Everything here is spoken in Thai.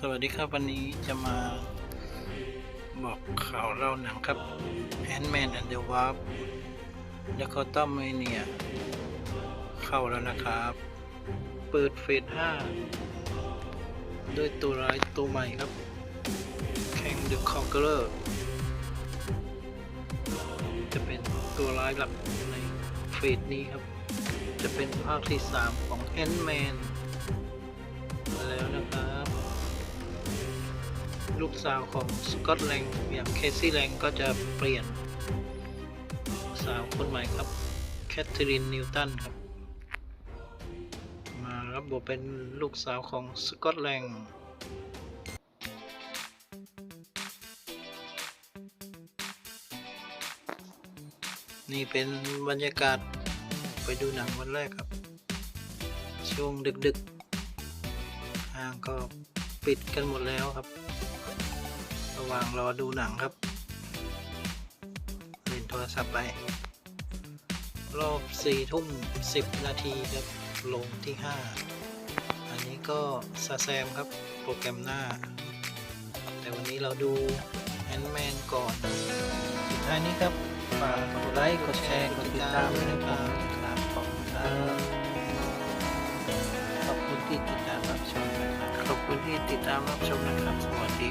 สวัสดีครับวันนี้จะมาบอกข่าวเล่าหนังครับ Ant-Man and the Wasp และก็ต้อมเมเนียเข้าแล้วนะครับ เปิดเฟส5ด้วยตัวร้ายตัวใหม่ครับ แข่ง The Conqueror จะเป็นตัวร้ายหลักในเฟสนี้ครับ จะเป็นภาคที่ 3 ของ Ant-Man แล้ว ลูกสาวของสกอตแลงอย่างเคซี่แลงก็จะเปลี่ยน สาวคนใหม่ครับแคทเธอรีนนิวตันครับ มารับบทเป็นลูกสาวของสกอตแลงนี่เป็นบรรยากาศไปดูหนังวันแรกครับ ช่วงดึกๆห้างก็ปิดกันหมดแล้วครับ ระหว่างรอดูหนังครับ เล่นโทรศัพท์ไป รอบสี่ทุ่มสิบนาทีครับ ลงที่ห้าอันนี้ก็ซาแซมครับ โปรแกรมหน้า แต่วันนี้เราดูแอนแมนก่อน สุดท้ายนี้ครับ ฝากกดไลค์ กดแชร์ กดติดตามด้วยนะครับครับขอบคุณครับขอบคุณที่ติดตามรับชมนะครับขอบคุณที่ติดตามรับชมนะครับ สวัสดี